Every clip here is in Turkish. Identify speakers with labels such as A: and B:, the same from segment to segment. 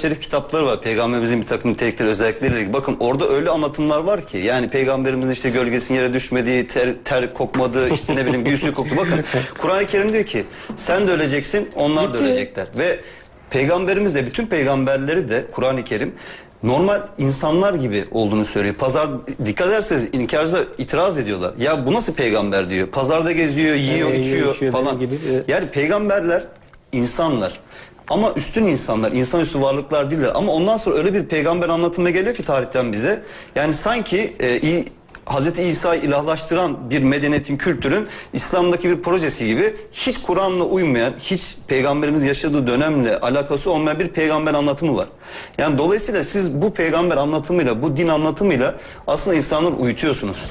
A: Şerif kitapları var. Peygamberimizin bir takım nitelikleri özellikleriyle ilgili. Bakın orada öyle anlatımlar var ki yani peygamberimizin işte gölgesinin yere düşmediği, ter, ter kokmadığı, işte ne bileyim suyu koktu. Bakın Kur'an-ı Kerim diyor ki sen de öleceksin, onlar da ölecekler. Ve peygamberimiz de bütün peygamberleri de Kur'an-ı Kerim normal insanlar gibi olduğunu söylüyor. Pazar dikkat ederseniz inkarcılar itiraz ediyorlar. Ya bu nasıl peygamber diyor. Pazarda geziyor, yiyor,
B: Ee,
A: içiyor,
B: içiyor
A: falan.
B: gibi, evet.
A: Yani peygamberler insanlar. Ama üstün insanlar, insanüstü varlıklar değiller. Ama ondan sonra öyle bir peygamber anlatımı geliyor ki tarihten bize. Yani sanki e, İ- Hazreti İsa'yı ilahlaştıran bir medeniyetin, kültürün İslam'daki bir projesi gibi hiç Kur'an'la uymayan, hiç peygamberimiz yaşadığı dönemle alakası olmayan bir peygamber anlatımı var. Yani dolayısıyla siz bu peygamber anlatımıyla, bu din anlatımıyla aslında insanları uyutuyorsunuz.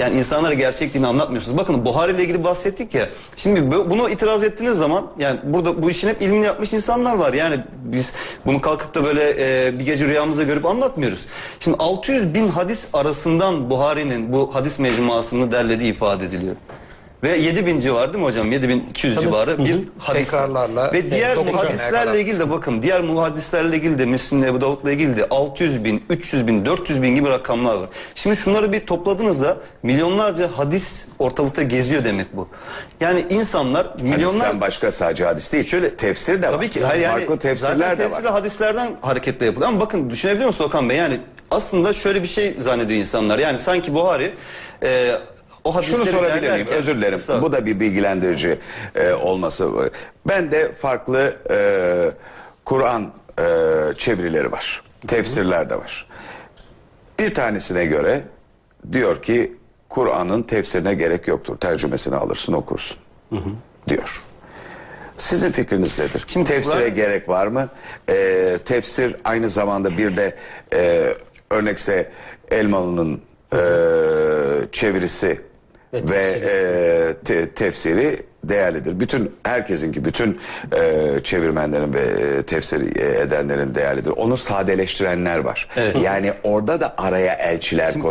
A: Yani insanlara gerçek dini anlatmıyorsunuz. Bakın Buhari ile ilgili bahsettik ya. Şimdi bu- bunu itiraz ettiğiniz zaman yani burada bu işin hep ilmini yapmış insanlar var. Yani biz bunu kalkıp da böyle e, bir gece rüyamızda görüp anlatmıyoruz. Şimdi 600 bin hadis arasından Buhari'nin bu hadis mecmuasını derlediği ifade ediliyor. Ve 7 bin civarı değil mi hocam? 7200 civarı bir hadis.
C: Tekrarlarla,
A: Ve diğer
C: dokuz örneğe
A: muhaddislerle ilgili de bakın diğer muhaddislerle ilgili de Müslim'le Ebu Davud'la ilgili de 600 bin, 300 bin, 400 bin gibi rakamlar var. Şimdi şunları bir topladığınızda milyonlarca hadis ortalıkta geziyor demek bu. Yani insanlar milyonlar...
D: Hadisten başka sadece hadis değil. Şöyle tefsir de var.
A: Tabii ki hayır yani
D: Farklı tefsirler
A: zaten
D: de
A: tefsirle
D: var.
A: hadislerden hareketle yapılıyor. Ama bakın düşünebiliyor musun Okan Bey? Yani aslında şöyle bir şey zannediyor insanlar. Yani sanki Buhari e, o hadisleri
D: Şunu sorabilir miyim? Özür dilerim. Bu da bir bilgilendirici e, olması. Ben de farklı e, Kur'an e, çevirileri var. Tefsirler de var. Bir tanesine göre diyor ki Kur'an'ın tefsirine gerek yoktur. Tercümesini alırsın okursun. Diyor. Sizin fikriniz nedir?
A: Şimdi
D: Tefsire
A: Kur'an-
D: gerek var mı? E, tefsir aynı zamanda bir de e, örnekse Elmalı'nın e, çevirisi
B: Ve
D: ve
B: tefsiri.
D: e, te- tefsiri değerlidir. Bütün herkesinki, bütün e, çevirmenlerin ve e, tefsir e, edenlerin değerlidir. Onu sadeleştirenler var.
A: Evet.
D: Yani orada da araya elçiler
A: Kerim-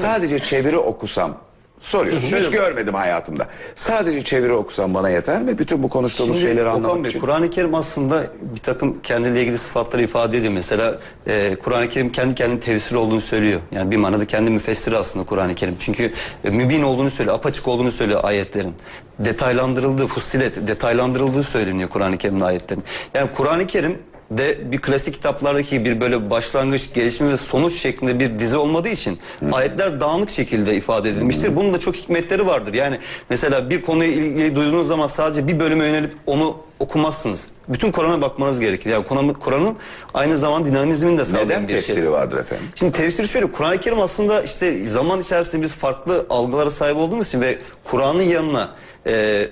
D: Sadece çeviri okusam soruyorum. Hiç
A: Şöyle-
D: görmedim hayatımda. Sadece çeviri okusam bana yeter mi? Bütün bu konuştuğumuz
A: Şimdi
D: şeyleri
A: Okan
D: anlamak
A: Bey,
D: için.
A: Kur'an-ı Kerim aslında bir takım kendiyle ilgili sıfatları ifade ediyor. Mesela e, Kur'an-ı Kerim kendi kendine tefsir olduğunu söylüyor. Yani bir manada kendi müfessiri aslında Kur'an-ı Kerim. Çünkü e, mübin olduğunu söylüyor, apaçık olduğunu söylüyor ayetlerin. Detaylandırıldığı, fussilet, detaylandırıldığı söyleniyor Kur'an-ı Kerim'in ayetlerin. Yani Kur'an-ı Kerim de bir klasik kitaplardaki bir böyle başlangıç, gelişme ve sonuç şeklinde bir dizi olmadığı için ayetler dağınık şekilde ifade edilmiştir. Bunun da çok hikmetleri vardır. Yani mesela bir konuya ilgili duyduğunuz zaman sadece bir bölüme yönelip onu okumazsınız. Bütün Kur'an'a bakmanız gerekir. Yani Kur'an- Kur'an'ın aynı zamanda dinamizmini de sağlayan
D: Neden
A: bir şey.
D: tefsiri vardır efendim?
A: Şimdi tefsir şöyle Kur'an-ı Kerim aslında işte zaman içerisinde biz farklı algılara sahip olduğumuz için ve Kur'an'ın yanına e,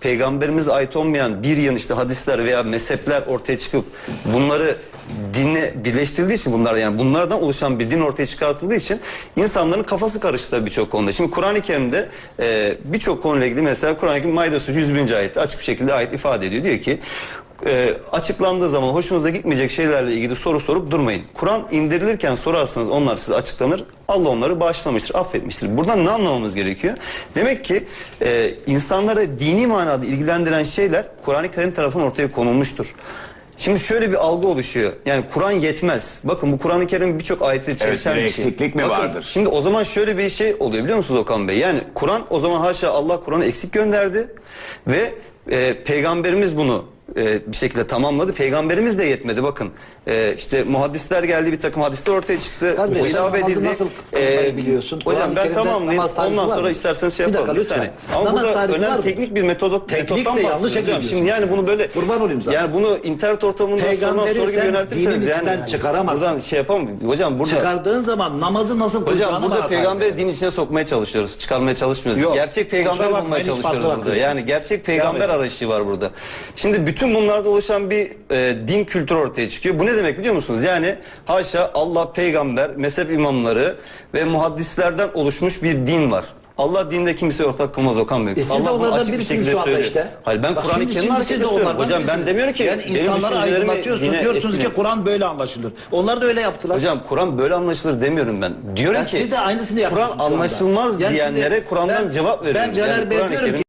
A: peygamberimize ait olmayan bir yan işte hadisler veya mezhepler ortaya çıkıp bunları dinle birleştirildiği için bunlar yani bunlardan oluşan bir din ortaya çıkartıldığı için insanların kafası karıştı birçok konuda. Şimdi Kur'an-ı Kerim'de e, birçok konuyla ilgili mesela Kur'an-ı Kerim Maide Suresi 101. ayette açık bir şekilde ayet ifade ediyor. Diyor ki e, açıklandığı zaman hoşunuza gitmeyecek şeylerle ilgili soru sorup durmayın. Kur'an indirilirken sorarsanız onlar size açıklanır. Allah onları bağışlamıştır, affetmiştir. Buradan ne anlamamız gerekiyor? Demek ki e, insanları dini manada ilgilendiren şeyler Kur'an-ı Kerim tarafından ortaya konulmuştur. Şimdi şöyle bir algı oluşuyor. Yani Kur'an yetmez. Bakın bu Kur'an-ı Kerim birçok ayette çelişen
D: bir
A: bir şey.
D: eksiklik mi
A: Bakın,
D: vardır?
A: Şimdi o zaman şöyle bir şey oluyor biliyor musunuz Okan Bey? Yani Kur'an o zaman haşa Allah Kur'an'ı eksik gönderdi ve e, peygamberimiz bunu e, bir şekilde tamamladı. Peygamberimiz de yetmedi bakın. E, işte muhaddisler geldi bir takım hadisler ortaya çıktı.
E: Kardeş,
A: Bu ilave edildi.
E: nasıl kılmayı biliyorsun?
A: Hocam ben tamamlayayım. Ondan sonra
E: mı?
A: isterseniz şey
E: Bir
A: yapalım.
E: dakika,
A: saniye.
E: lütfen.
A: Ama
E: Namaz
A: burada önemli teknik bir metodok,
E: Teknik
A: metottan
E: de yanlış
A: hocam. Şimdi yani bunu böyle
E: Kurban olayım zaten.
A: yani bunu internet ortamında
E: Peygamberi
A: soru gibi
E: sen
A: yöneltirseniz
E: dinin
A: yani
E: içinden çıkaramazsın.
A: buradan şey yapamam. Hocam burada
E: Çıkardığın zaman namazı nasıl
A: Hocam burada peygamberi din içine sokmaya çalışıyoruz. Çıkarmaya çalışmıyoruz. Gerçek
E: bakmayın, hiç
A: çalışıyoruz burada. Yani gerçek peygamber arayışı var burada. Şimdi bütün bunlarda oluşan bir e, din kültürü ortaya çıkıyor. Bu ne demek biliyor musunuz? Yani haşa Allah peygamber, mezhep imamları ve muhaddislerden oluşmuş bir din var. Allah dinde kimseye ortak kılmaz Okan Bey.
E: E siz de
A: Allah bunu
E: onlardan
A: açık bir şekilde
E: şu anda
A: söylüyor.
E: işte.
A: Hayır ben Kur'an-ı
E: de
A: söylüyorum.
E: onlardan
A: Hocam ben
E: birisiniz.
A: demiyorum ki
E: Yani insanlara aydınlatıyorsunuz. Diyorsunuz ki
A: etkileyin.
E: Kur'an böyle anlaşılır. Onlar da öyle yaptılar.
A: Hocam Kur'an böyle anlaşılır demiyorum ben. Diyorum
E: Yani
A: ki
E: siz de aynısını
A: Kur'an anlaşılmaz
E: Yani
A: diyenlere Kur'an'dan
E: ben-
A: cevap veriyorum.
E: Ben Caner
A: Yani
E: Bey diyorum ki